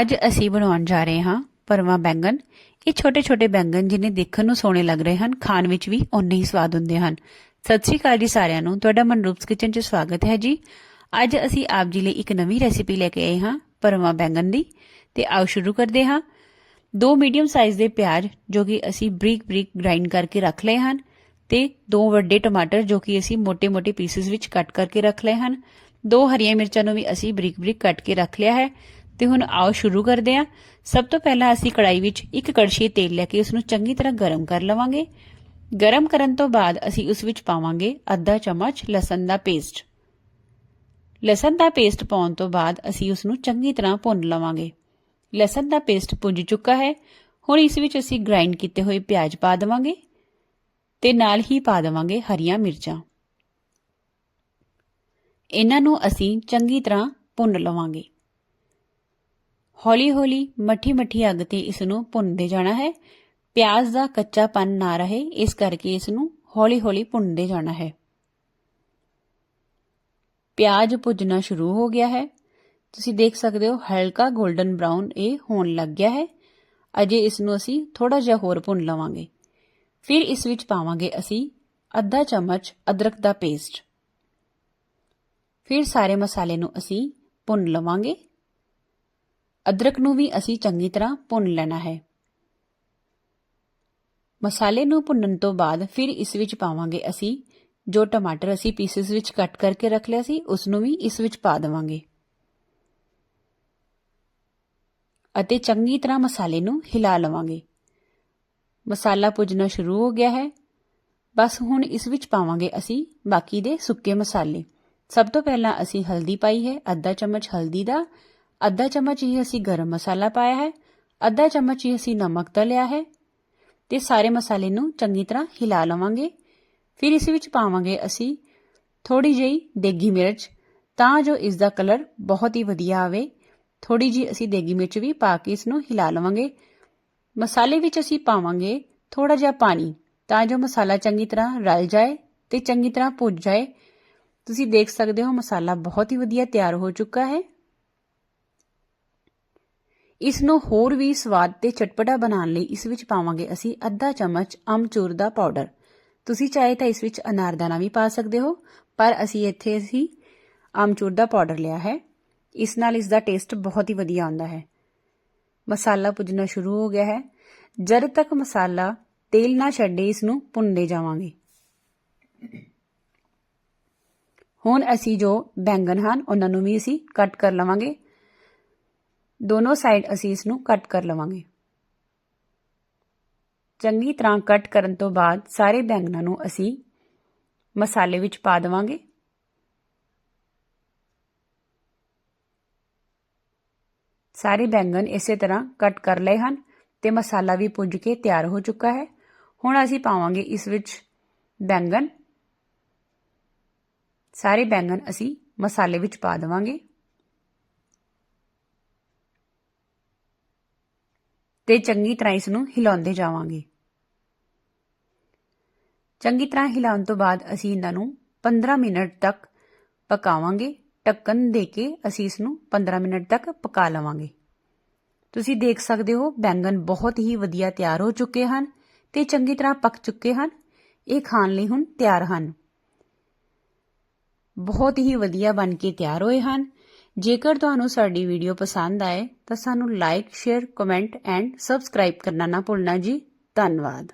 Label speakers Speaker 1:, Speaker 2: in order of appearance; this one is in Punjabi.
Speaker 1: ਅੱਜ ਅਸੀਂ ਬਣਾਉਣ ਜਾ ਰਹੇ ਹਾਂ ਪਰਵਾ ਬੈਂਗਨ ਇਹ ਛੋਟੇ-ਛੋਟੇ ਬੈਂਗਨ ਜਿਨੇ ਦੇਖਣ ਨੂੰ ਸੋਹਣੇ ਲੱਗ ਰਹੇ ਹਨ, ਖਾਣ ਵਿੱਚ ਵੀ ਓਨੇ ਹੀ ਸਵਾਦ ਹੁੰਦੇ ਹਨ। ਸਤਿ ਸ਼੍ਰੀ ਅਕਾਲ ਜੀ ਸਾਰਿਆਂ ਨੂੰ। ਤੁਹਾਡਾ ਮਨਰੂਪਸ ਕਿਚਨ 'ਚ ਸਵਾਗਤ ਹੈ ਜੀ। ਅੱਜ ਅਸੀਂ ਆਪ ਜੀ ਲਈ ਇੱਕ ਨਵੀਂ ਰੈਸਿਪੀ ਲੈ ਕੇ ਆਏ ਹਾਂ ਪਰਵਾ ਬੈਂਗਨ ਦੀ। ਤੇ ਆਓ ਸ਼ੁਰੂ ਕਰਦੇ ਹਾਂ। ਦੋ ਮੀਡੀਅਮ ਸਾਈਜ਼ ਦੇ ਪਿਆਜ਼, ਜੋ ਕਿ ਅਸੀਂ ਬਰੀਕ-ਬਰੀਕ ਗ੍ਰਾਈਂਡ ਕਰਕੇ ਰੱਖ ਲਏ ਹਨ ਤੇ ਦੋ ਵੱਡੇ ਟਮਾਟਰ, ਜੋ ਕਿ ਅਸੀਂ ਮੋਟੇ ਮੋਟੇ ਪੀਸਿਸ ਵਿੱਚ ਕੱਟ ਕਰਕੇ ਰੱਖ ਲਏ ਹਨ। ਦੋ ਹਰੀਆਂ ਮਿਰਚਾਂ ਨੂੰ ਵੀ ਅਸੀਂ ਬਰੀਕ-ਬਰੀਕ ਕੱਟ ਕੇ ਰੱਖ ਲਿਆ ਹੈ। ਤੇ ਹੁਣ ਆਓ ਸ਼ੁਰੂ ਕਰਦੇ ਹਾਂ। ਸਭ ਤੋਂ ਪਹਿਲਾਂ ਅਸੀਂ ਕੜਾਈ ਵਿੱਚ ਇੱਕ ਕੜਛੀ ਤੇਲ ਲੈ ਕੇ ਉਸ ਨੂੰ ਚੰਗੀ ਤਰ੍ਹਾਂ ਗਰਮ ਕਰ ਲਵਾਂਗੇ। ਗਰਮ ਕਰਨ ਤੋਂ ਬਾਅਦ ਅਸੀਂ ਉਸ ਵਿੱਚ ਪਾਵਾਂਗੇ ਅੱਧਾ ਚਮਚ ਲਸਣ ਦਾ ਪੇਸਟ। ਲਸਣ ਦਾ ਪੇਸਟ ਪਾਉਣ ਤੋਂ ਬਾਅਦ ਅਸੀਂ ਉਸ ਨੂੰ ਚੰਗੀ ਤਰ੍ਹਾਂ ਭੁੰਨ ਲਵਾਂਗੇ। ਲਸਣ ਦਾ ਪੇਸਟ ਭੁੰਜ ਚੁੱਕਾ ਹੈ। ਹੁਣ ਇਸ ਵਿੱਚ ਅਸੀਂ ਗ੍ਰਾਈਂਡ ਕੀਤੇ ਹੋਏ ਪਿਆਜ਼ ਪਾ ਦੇਵਾਂਗੇ ਤੇ ਨਾਲ ਹੀ ਪਾ ਦੇਵਾਂਗੇ ਹਰੀਆਂ ਮਿਰਚਾਂ। ਇਹਨਾਂ ਨੂੰ ਅਸੀਂ ਚੰਗੀ ਤਰ੍ਹਾਂ ਭੁੰਨ ਲਵਾਂਗੇ। ਹੌਲੀ-ਹੌਲੀ, ਮੱਠੀ-ਮੱਠੀ ਅੱਗ ਤੇ ਇਸ ਨੂੰ ਭੁੰਨਦੇ ਜਾਣਾ ਹੈ। ਪਿਆਜ਼ ਦਾ ਕੱਚਾਪਨ ਨਾ ਰਹੇ, ਇਸ ਕਰਕੇ ਇਸ ਨੂੰ ਹੌਲੀ-ਹੌਲੀ ਭੁੰਨਦੇ ਜਾਣਾ ਹੈ। ਪਿਆਜ਼ ਭੁੱਜਣਾ ਸ਼ੁਰੂ ਹੋ ਗਿਆ ਹੈ। ਤੁਸੀਂ ਦੇਖ ਸਕਦੇ ਹੋ, ਹਲਕਾ 골ਡਨ ਬ੍ਰਾਊਨ ਇਹ ਹੋਣ ਲੱਗ ਗਿਆ ਹੈ। ਅਜੇ ਇਸ ਨੂੰ ਅਸੀਂ ਥੋੜਾ ਜਿਹਾ ਹੋਰ ਭੁੰਨ ਲਵਾਂਗੇ। ਫਿਰ ਇਸ ਵਿੱਚ ਪਾਵਾਂਗੇ ਅਸੀਂ ਅੱਧਾ ਚਮਚ ਅਦਰਕ ਦਾ ਪੇਸਟ। ਫਿਰ ਸਾਰੇ ਮਸਾਲੇ ਨੂੰ ਅਸੀਂ ਭੁੰਨ ਲਵਾਂਗੇ। ਅਦਰਕ ਨੂੰ ਵੀ ਅਸੀਂ ਚੰਗੀ ਤਰ੍ਹਾਂ ਭੁੰਨ ਲੈਣਾ ਹੈ। ਮਸਾਲੇ ਨੂੰ ਭੁੰਨਣ ਤੋਂ ਬਾਅਦ ਫਿਰ ਇਸ ਵਿੱਚ ਪਾਵਾਂਗੇ ਅਸੀਂ ਜੋ ਟਮਾਟਰ ਅਸੀਂ ਪੀਸਸ ਵਿੱਚ ਕੱਟ ਕਰਕੇ ਰੱਖ ਲਿਆ ਸੀ, ਉਸ ਨੂੰ ਵੀ ਇਸ ਵਿੱਚ ਪਾ ਦੇਵਾਂਗੇ। ਅਤੇ ਚੰਗੀ ਤਰ੍ਹਾਂ ਮਸਾਲੇ ਨੂੰ ਹਿਲਾ ਲਵਾਂਗੇ। ਮਸਾਲਾ ਭੁੱਜਣਾ ਸ਼ੁਰੂ ਹੋ ਗਿਆ ਹੈ। ਬਸ ਹੁਣ ਇਸ ਵਿੱਚ ਪਾਵਾਂਗੇ ਅਸੀਂ ਬਾਕੀ ਦੇ ਸੁੱਕੇ ਮਸਾਲੇ। ਸਭ ਤੋਂ ਪਹਿਲਾਂ ਅਸੀਂ ਹਲਦੀ ਪਾਈ ਹੈ, ਅੱਧਾ ਚਮਚ ਹਲਦੀ ਦਾ ਅੱਧਾ ਚਮਚ ਹੀ ਅਸੀਂ ਗਰਮ ਮਸਾਲਾ ਪਾਇਆ ਹੈ, ਅੱਧਾ ਚਮਚ ਹੀ ਅਸੀਂ ਨਮਕ ਤਲਿਆ ਹੈ ਤੇ ਸਾਰੇ ਮਸਾਲੇ ਨੂੰ ਚੰਗੀ ਤਰ੍ਹਾਂ ਹਿਲਾ ਲਵਾਂਗੇ। ਫਿਰ ਇਸ ਵਿੱਚ ਪਾਵਾਂਗੇ ਅਸੀਂ ਥੋੜੀ ਜਿਹੀ ਦੇਗੀ ਮਿਰਚ, ਤਾਂ ਜੋ ਇਸ ਦਾ ਕਲਰ ਬਹੁਤ ਹੀ ਵਧੀਆ ਆਵੇ। ਥੋੜੀ ਜੀ ਅਸੀਂ ਦੇਗੀ ਮਿਰਚ ਵੀ ਪਾ ਕੇ ਇਸ ਨੂੰ ਹਿਲਾ ਲਵਾਂਗੇ। ਮਸਾਲੇ ਵਿੱਚ ਅਸੀਂ ਪਾਵਾਂਗੇ ਥੋੜਾ ਜਿਹਾ ਪਾਣੀ, ਤਾਂ ਜੋ ਮਸਾਲਾ ਚੰਗੀ ਤਰ੍ਹਾਂ ਰਲ ਜਾਏ ਤੇ ਚੰਗੀ ਤਰ੍ਹਾਂ ਭੁੱਜ ਜਾਏ। ਤੁਸੀਂ ਦੇਖ ਸਕਦੇ ਹੋ ਮਸਾਲਾ ਬਹੁਤ ਹੀ ਵਧੀਆ ਤਿਆਰ ਹੋ ਚੁੱਕਾ ਹੈ। ਇਸ ਨੂੰ ਹੋਰ ਵੀ ਸਵਾਦ ਤੇ ਚਟਪਟਾ ਬਣਾਉਣ ਲਈ ਇਸ ਵਿੱਚ ਪਾਵਾਂਗੇ ਅਸੀਂ ਅੱਧਾ ਚਮਚ ਅਮਚੂਰ ਦਾ ਪਾਊਡਰ। ਤੁਸੀਂ ਚਾਹੇ ਤਾਂ ਇਸ ਵਿੱਚ ਅਨਾਰਦਾਨਾ ਵੀ ਪਾ ਸਕਦੇ ਹੋ, ਪਰ ਅਸੀਂ ਇੱਥੇ ਅਸੀਂ ਅਮਚੂਰ ਦਾ ਪਾਊਡਰ ਲਿਆ ਹੈ। ਇਸ ਨਾਲ ਇਸ ਦਾ ਟੇਸਟ ਬਹੁਤ ਹੀ ਵਧੀਆ ਆਉਂਦਾ ਹੈ। ਮਸਾਲਾ ਪੁੱਜਣਾ ਸ਼ੁਰੂ ਹੋ ਗਿਆ ਹੈ। ਜਦ ਤੱਕ ਮਸਾਲਾ ਤੇਲ ਨਾ ਛੱਡੇ ਇਸ ਨੂੰ ਭੁੰਨਦੇ ਜਾਵਾਂਗੇ। ਹੁਣ ਅਸੀਂ ਜੋ ਬੈਂਗਨ ਹਨ, ਉਹਨਾਂ ਨੂੰ ਵੀ ਅਸੀਂ ਕੱਟ ਕਰ ਲਵਾਂਗੇ। ਦੋਨੋਂ ਸਾਈਡ ਅਸੀਂ ਇਸ ਨੂੰ ਕੱਟ ਕਰ ਲਵਾਂਗੇ। ਚੰਗੀ ਤਰ੍ਹਾਂ ਕੱਟ ਕਰਨ ਤੋਂ ਬਾਅਦ ਸਾਰੇ ਬੈਂਗਨਾਂ ਨੂੰ ਅਸੀਂ ਮਸਾਲੇ ਵਿੱਚ ਪਾ ਦੇਵਾਂਗੇ। ਸਾਰੇ ਬੈਂਗਣ ਇਸੇ ਤਰ੍ਹਾਂ ਕੱਟ ਕਰ ਲਏ ਹਨ ਤੇ ਮਸਾਲਾ ਵੀ ਪੁੱਜ ਕੇ ਤਿਆਰ ਹੋ ਚੁੱਕਾ ਹੈ। ਹੁਣ ਅਸੀਂ ਪਾਵਾਂਗੇ ਇਸ ਵਿੱਚ ਬੈਂਗਣ। ਸਾਰੇ ਬੈਂਗਣ ਅਸੀਂ ਮਸਾਲੇ ਵਿੱਚ ਪਾ ਦੇਵਾਂਗੇ। ਤੇ ਚੰਗੀ ਤਰ੍ਹਾਂ ਇਸ ਨੂੰ ਹਿਲਾਉਂਦੇ ਜਾਵਾਂਗੇ। ਚੰਗੀ ਤਰ੍ਹਾਂ ਹਿਲਾਉਣ ਤੋਂ ਬਾਅਦ ਅਸੀਂ ਇਹਨਾਂ ਨੂੰ 15 ਮਿੰਟ ਤੱਕ ਪਕਾਵਾਂਗੇ। ਢੱਕਣ ਦੇ ਕੇ ਅਸੀਂ ਇਸ ਨੂੰ 15 ਮਿੰਟ ਤੱਕ ਪਕਾ ਲਵਾਂਗੇ। ਤੁਸੀਂ ਦੇਖ ਸਕਦੇ ਹੋ ਬੈਂਗਨ ਬਹੁਤ ਹੀ ਵਧੀਆ ਤਿਆਰ ਹੋ ਚੁੱਕੇ ਹਨ ਤੇ ਚੰਗੀ ਤਰ੍ਹਾਂ ਪੱਕ ਚੁੱਕੇ ਹਨ। ਇਹ ਖਾਣ ਲਈ ਹੁਣ ਤਿਆਰ ਹਨ। ਬਹੁਤ ਹੀ ਵਧੀਆ ਬਣ ਕੇ ਤਿਆਰ ਹੋਏ ਹਨ। ਜੇਕਰ ਤੁਹਾਨੂੰ ਸਾਡੀ ਵੀਡੀਓ ਪਸੰਦ ਆਏ ਤਾਂ ਸਾਨੂੰ like share comment and subscribe ਕਰਨਾ ਨਾ ਭੁੱਲਣਾ ਜੀ। ਧੰਨਵਾਦ।